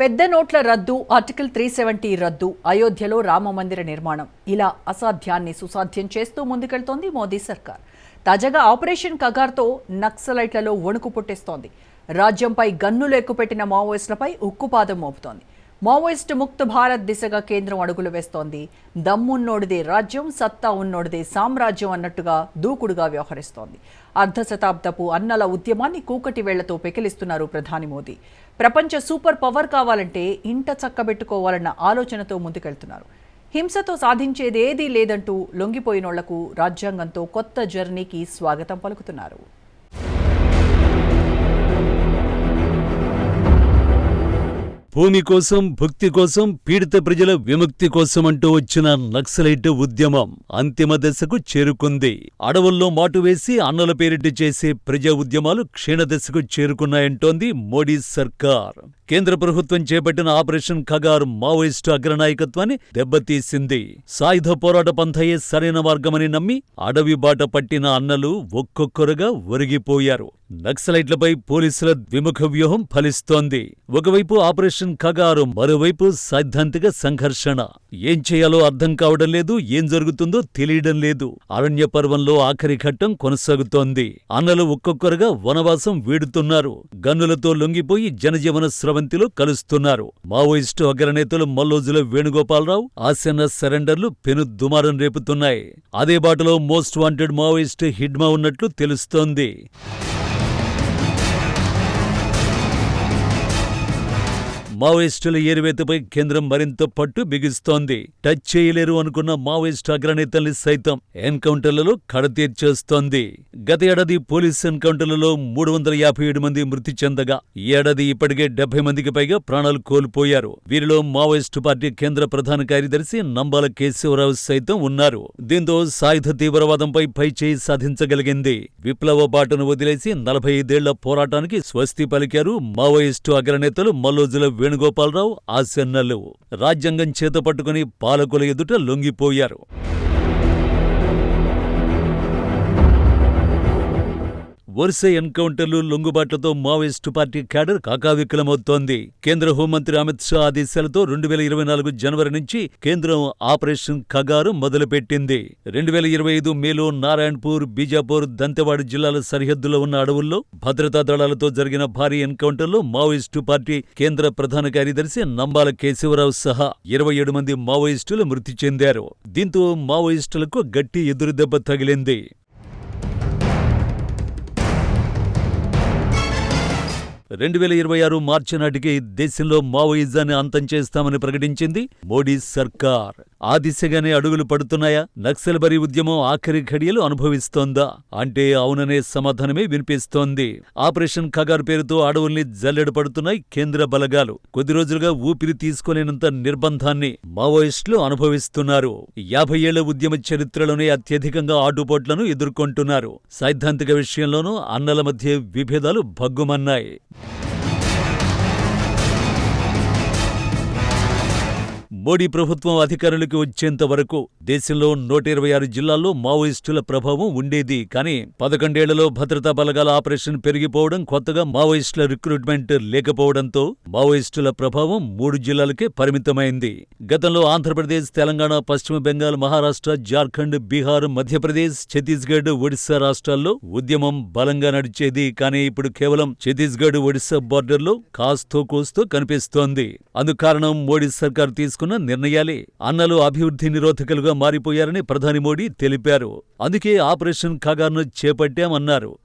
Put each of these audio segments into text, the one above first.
పెద్ద నోట్ల రద్దు ఆర్టికల్ త్రీ సెవెంటీ రద్దు అయోధ్యలో రామమందిర నిర్మాణం. ఇలా అసాధ్యాన్ని సుసాధ్యం చేస్తూ ముందుకెళ్తోంది మోదీ సర్కార్. తాజాగా ఆపరేషన్ కగార్తో నక్సలైట్లలో వణుకు పుట్టిస్తోంది. రాజ్యంపై గన్నులు ఎక్కుపెట్టిన మావోయిస్టులపై ఉక్కుపాదం మోపుతోంది. మావోయిస్ట్ ముక్త భారత్ దిశగా కేంద్రం అడుగులు వేస్తోంది. దమ్మున్నోడిదే రాజ్యం సత్తా ఉన్నోడిదే సామ్రాజ్యం అన్నట్టుగా దూకుడుగా వ్యవహరిస్తోంది. అర్ధ శతాబ్దపు అన్నల ఉద్యమాన్ని కూకటి వేళ్ళతో పెకిలిస్తున్నారు ప్రధాని మోదీ. ప్రపంచ సూపర్ పవర్ కావాలంటే ఇంట చక్కబెట్టుకోవాలన్న ఆలోచనతో ముందుకెళ్తున్నారు. హింసతో సాధించేది ఏదీ లేదంటూ లొంగిపోయినోళ్ళకు రాజ్యాంగంతో కొత్త జర్నీకి స్వాగతం పలుకుతున్నారు. భూమి కోసం భక్తి కోసం పీడిత ప్రజల విముక్తి కోసం అంటూ వచ్చిన నక్సలైట్ ఉద్యమం అంతిమ దశకు చేరుకుంది. అడవుల్లో మాటు వేసి అన్నల పేరిట చేసే ప్రజా ఉద్యమాలు క్షీణదశకు చేరుకున్నాయంటోంది మోడీ సర్కార్. కేంద్ర ప్రభుత్వం చేపట్టిన ఆపరేషన్ ఖగార్ మావోయిస్టు అగ్రనాయకత్వాన్ని దెబ్బతీసింది. సాయుధ పోరాట పంథయే సరైన మార్గమని నమ్మి అడవి బాట పట్టిన అన్నలు ఒక్కొక్కరుగా ఒరిగిపోయారు. నక్సలైట్లపై పోలీసుల ద్విముఖ వ్యూహం ఫలిస్తోంది. ఒకవైపు ఆపరేషన్ ఖగారు మరోవైపు సైద్ధాంతిక సంఘర్షణ. ఏం చేయాలో అర్థం కావడం లేదు ఏం జరుగుతుందో తెలియడం లేదు. అరణ్య పర్వంలో ఆఖరి ఘట్టం కొనసాగుతోంది. అన్నలు ఒక్కొక్కరుగా వనవాసం వీడుతున్నారు. గన్నులతో లొంగిపోయి జనజీవన స్రవంతిలో కలుస్తున్నారు. మావోయిస్టు అగ్రనేతలు మల్లోజుల వేణుగోపాలరావు ఆసన్న సరెండర్లు పెను దుమారం రేపుతున్నాయి. అదే బాటలో మోస్ట్ వాంటెడ్ మావోయిస్ట్ హిడ్మా ఉన్నట్లు తెలుస్తోంది. మావోయిస్టుల ఏరువేతపై కేంద్రం మరింత పట్టు బిగిస్తోంది. టచ్ చేయలేరు అనుకున్న మావోయిస్టు అగ్రనేతల్ని సైతం ఎన్కౌంటర్లలో కడతీర్చేస్తోంది. గత ఏడాది పోలీస్ ఎన్కౌంటర్లలో మూడు వందల యాభై ఏడు మంది మృతి చెందగా ఈ ఏడాది ఇప్పటికే డెబ్బై మందికి పైగా ప్రాణాలు కోల్పోయారు. వీరిలో మావోయిస్టు పార్టీ కేంద్ర ప్రధాన కార్యదర్శి నంబాల కేశవరావు సైతం ఉన్నారు. దీంతో సాయుధ తీవ్రవాదంపై పై చేయి సాధించగలిగింది. విప్లవ బాటను వదిలేసి నలభై ఐదేళ్ళ పోరాటానికి స్వస్తి పలికారు మావోయిస్టు అగ్రనేతలు మల్లోజుల వేణుగోపాలరావు ఆశన్నలు రాజ్యాంగం చేత పట్టుకుని పాలకుల ఎదుట లొంగిపోయారు. వరుస ఎన్కౌంటర్లు లొంగుబాట్లతో మావోయిస్టు పార్టీ క్యాడర్ కాకావికలమవుతోంది. కేంద్ర హోంమంత్రి అమిత్ షా ఆదేశాలతో రెండు వేల ఇరవై నాలుగు జనవరి నుంచి కేంద్రం ఆపరేషన్ ఖగారు మొదలుపెట్టింది. రెండు వేల ఇరవై ఐదు మేలో నారాయణపూర్ బీజాపూర్ దంతెవాడ జిల్లాల సరిహద్దులో ఉన్న అడవుల్లో భద్రతా దళాలతో జరిగిన భారీ ఎన్కౌంటర్లో మావోయిస్టు పార్టీ కేంద్ర ప్రధాన కార్యదర్శి నంబాల కేశవరావు సహా ఇరవై ఏడు మంది మావోయిస్టులు మృతి చెందారు. దీంతో మావోయిస్టులకు గట్టి ఎదురుదెబ్బ తగిలింది. రెండు వేల ఇరవై ఆరు మార్చి నాటికి దేశంలో మావోయిజాన్ని అంతం చేస్తామని ప్రకటించింది మోడీ సర్కార్. ఆ దిశగానే అడుగులు పడుతున్నాయా? నక్సల్బరీ ఉద్యమం ఆఖరి ఘడియలు అనుభవిస్తోందా? అంటే అవుననే సమాధానమే వినిపిస్తోంది. ఆపరేషన్ ఖగార్ పేరుతో అడవుల్ని జల్లెడు పడుతున్నాయి కేంద్ర బలగాలు. కొద్ది రోజులుగా ఊపిరి తీసుకోలేనంత నిర్బంధాన్ని మావోయిస్టులు అనుభవిస్తున్నారు. యాభై ఏళ్ళ ఉద్యమ చరిత్రలోనే అత్యధికంగా ఆటుపోట్లను ఎదుర్కొంటున్నారు. సైద్ధాంతిక విషయంలోనూ అన్నల మధ్య విభేదాలు భగ్గుమన్నాయి. మోడీ ప్రభుత్వం అధికారులకు వచ్చేంత వరకు దేశంలో నూట ఇరవై ఆరు జిల్లాల్లో మావోయిస్టుల ప్రభావం ఉండేది. కానీ పదకొండేళ్ళలో భద్రతా బలగాల ఆపరేషన్ పెరిగిపోవడం కొత్తగా మావోయిస్టుల రిక్రూట్మెంట్ లేకపోవడంతో మావోయిస్టుల ప్రభావం మూడు జిల్లాలకే పరిమితమైంది. గతంలో ఆంధ్రప్రదేశ్ తెలంగాణ పశ్చిమ బెంగాల్ మహారాష్ట్ర జార్ఖండ్ బీహార్ మధ్యప్రదేశ్ ఛత్తీస్గఢ్ ఒడిశా రాష్ట్రాల్లో ఉద్యమం బలంగా నడిచేది. కానీ ఇప్పుడు కేవలం ఛత్తీస్గఢ్ ఒడిశా బార్డర్లో కాస్తో కోస్తో కనిపిస్తోంది. అందుకారణం మోడీ సర్కార్ తీసుకున్న నిర్ణయాలే. అన్నలు అభివృద్ధి నిరోధకులుగా మారిపోయారని ప్రధాని మోడీ తెలిపారు. అందుకే ఆపరేషన్ ఖగార్ను చేపట్టామన్నారు.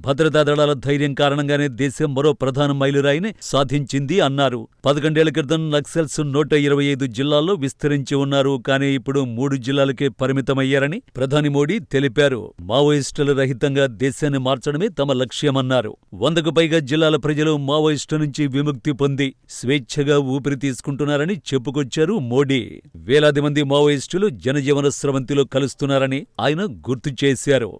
భద్రతా దళాల ధైర్యం కారణంగానే దేశం మరో ప్రధాన మైలురాయిని సాధించింది అన్నారు. పదకొండేళ్ళ క్రితం నక్సల్స్ నూట ఇరవై ఐదు జిల్లాల్లో విస్తరించి ఉన్నారు. కానీ ఇప్పుడు మూడు జిల్లాలకే పరిమితమయ్యారని ప్రధాని మోడీ తెలిపారు. మావోయిస్టుల రహితంగా దేశాన్ని మార్చడమే తమ లక్ష్యమన్నారు. వందకు పైగా జిల్లాల ప్రజలు మావోయిస్టు నుంచి విముక్తి పొంది స్వేచ్ఛగా ఊపిరి తీసుకుంటున్నారని చెప్పుకొచ్చారు మోడీ. వేలాది మంది మావోయిస్టులు జనజీవన స్రవంతిలో కలుస్తున్నారని ఆయన గుర్తు చేశారు.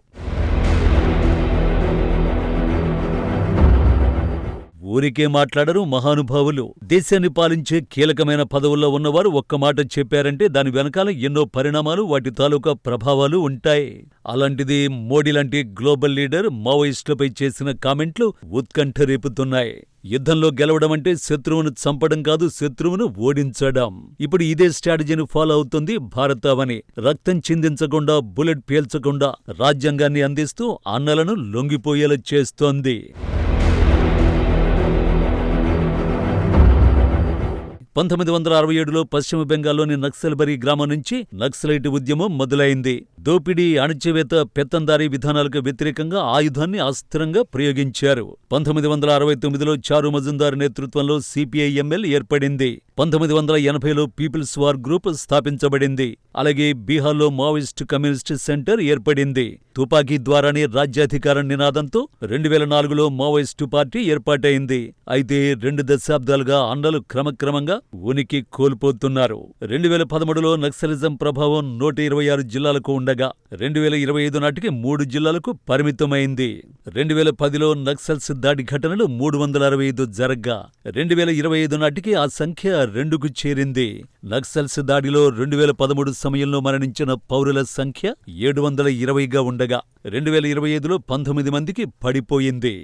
ఊరికే మాట్లాడరు మహానుభావులు. దేశాన్ని పాలించే కీలకమైన పదవుల్లో ఉన్నవారు ఒక్క మాట చెప్పారంటే దాని వెనకాల ఎన్నో పరిణామాలు వాటి తాలూకా ప్రభావాలు ఉంటాయి. అలాంటిది మోడీ లాంటి గ్లోబల్ లీడర్ మావోయిస్టులపై చేసిన కామెంట్లు ఉత్కంఠ రేపుతున్నాయి. యుద్ధంలో గెలవడం అంటే శత్రువును చంపడం కాదు శత్రువును ఓడించడం. ఇప్పుడు ఇదే స్ట్రాటజీని ఫాలో అవుతుంది భారత అవని. రక్తం చిందించకుండా బుల్లెట్ పేల్చకుండా రాజ్యాంగాన్ని అందిస్తూ అన్నలను లొంగిపోయేలా చేస్తోంది. పంతొమ్మిది వందల అరవై ఏడులో పశ్చిమ బెంగాల్లోని నక్సల్బరీ గ్రామం నుంచి నక్సలైట్ ఉద్యమం మొదలైంది. దోపిడీ అణచివేత పెత్తందారీ విధానాలకు వ్యతిరేకంగా ఆయుధాన్ని అస్త్రంగా ప్రయోగించారు. పంతొమ్మిది వందల అరవై తొమ్మిదిలో చారు మజుందార్ నేతృత్వంలో సిపిఐఎంఎల్ ఏర్పడింది. పంతొమ్మిది వందల ఎనభైలో పీపుల్స్ వార్ గ్రూప్ స్థాపించబడింది. అలాగే బీహార్లో మావోయిస్ట్ కమ్యూనిస్ట్ సెంటర్ ఏర్పడింది. తుపాకీ ద్వారానే రాజ్యాధికారం నినాదంతో రెండు వేల నాలుగులో మావోయిస్టు పార్టీ ఏర్పాటైంది. అయితే రెండు దశాబ్దాలుగా అన్నలు క్రమక్రమంగా ఉనికి కోల్పోతున్నారు. రెండు వేల పదమూడులో నక్సలిజం ప్రభావం నూట ఇరవై ఆరు జిల్లాలకు ఉండగా రెండు వేల ఇరవై ఐదు నాటికి మూడు జిల్లాలకు పరిమితమైంది. రెండు వేల పదిలో నక్సల్స్ దాడి ఘటనలు మూడు వందల అరవై ఐదు జరగ్గా. రెండు వేల ఇరవై ఐదు నాటికి ఆ సంఖ్య రెండుకు చేరింది. నక్సల్స్ దాడిలో రెండు వేల పదమూడు సమయంలో మరణించిన పౌరుల సంఖ్య ఏడు వందల ఇరవైగా ఉండగా. రెండు వేల ఇరవై ఐదులో పంతొమ్మిది మందికి పడిపోయింది.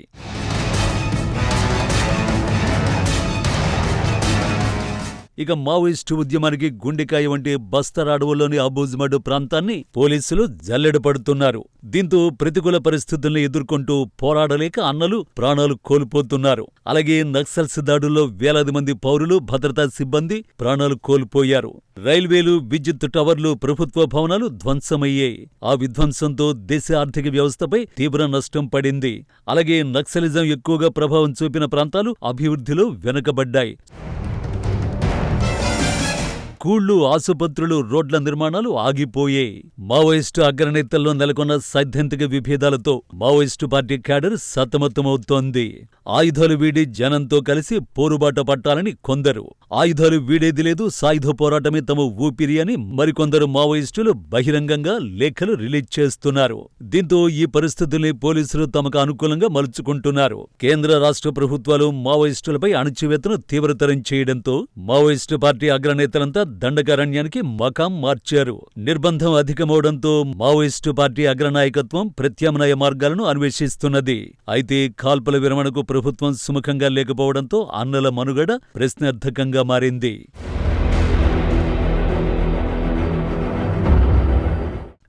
ఇక మావోయిస్టు ఉద్యమానికి గుండెకాయ వంటి బస్తర్ అడవుల్లోని అబూజ్మడ్ ప్రాంతాన్ని పోలీసులు జల్లెడ పడుతున్నారు. దీంతో ప్రతికూల పరిస్థితుల్ని ఎదుర్కొంటూ పోరాడలేక అన్నలు ప్రాణాలు కోల్పోతున్నారు. అలాగే నక్సల్స్ దాడుల్లో వేలాది మంది పౌరులు భద్రతా సిబ్బంది ప్రాణాలు కోల్పోయారు. రైల్వేలు విద్యుత్ టవర్లు ప్రభుత్వ భవనాలు ధ్వంసమయ్యాయి. ఆ విధ్వంసంతో దేశ ఆర్థిక వ్యవస్థపై తీవ్ర నష్టం పడింది. అలాగే నక్సలిజం ఎక్కువగా ప్రభావం చూపిన ప్రాంతాలు అభివృద్ధిలో వెనుకబడ్డాయి. స్కూళ్ళు ఆసుపత్రులు రోడ్ల నిర్మాణాలు ఆగిపోయాయి మావోయిస్టు అగ్రనేతల్లో నెలకొన్న సైద్ధాంతిక విభేదాలతో మావోయిస్టు పార్టీ క్యాడర్ సతమతమవుతోంది. ఆయుధాలు వీడి జనంతో కలిసి పోరుబాట పట్టాలని కొందరు. ఆయుధాలు వీడేది లేదు సాయుధ పోరాటమే తమ ఊపిరి అని మరికొందరు మావోయిస్టులు బహిరంగంగా లేఖలు రిలీజ్ చేస్తున్నారు. దీంతో ఈ పరిస్థితుల్ని పోలీసులు తమకు అనుకూలంగా మలుచుకుంటున్నారు. కేంద్ర రాష్ట్ర ప్రభుత్వాలు మావోయిస్టులపై అణచివేతను తీవ్రతరం చేయడంతో మావోయిస్టు పార్టీ అగ్రనేతలంతా దండకారణ్యానికి మకాం మార్చారు. నిర్బంధం అధికమవడంతో మావోయిస్టు పార్టీ అగ్రనాయకత్వం ప్రత్యామ్నాయ మార్గాలను అన్వేషిస్తున్నది. అయితే కాల్పుల విరమణకు ప్రభుత్వం సుముఖంగా లేకపోవడంతో అన్నల మనుగడ ప్రశ్నార్థకంగా మారింది.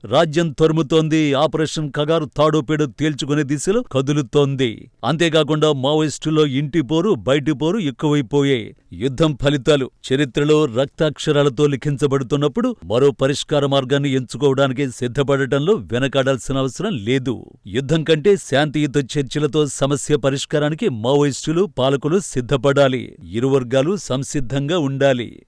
రాజ్యం తరుముతోంది. ఆపరేషన్ కగారు తాడోపేడు తేల్చుకునే దిశలో కదులుతోంది. అంతేకాకుండా మావోయిస్టులో ఇంటి పోరు బయటి పోరు ఎక్కువైపోయాయి యుద్ధం ఫలితాలు చరిత్రలో రక్తాక్షరాలతో లిఖించబడుతున్నప్పుడు మరో పరిష్కార మార్గాన్ని ఎంచుకోవడానికి సిద్ధపడటంలో వెనకాడాల్సిన అవసరం లేదు. యుద్ధం కంటే శాంతియుత చర్చలతో సమస్య పరిష్కారానికి మావోయిస్టులు పాలకులు సిద్ధపడాలి. ఇరు వర్గాలు సంసిద్ధంగా ఉండాలి.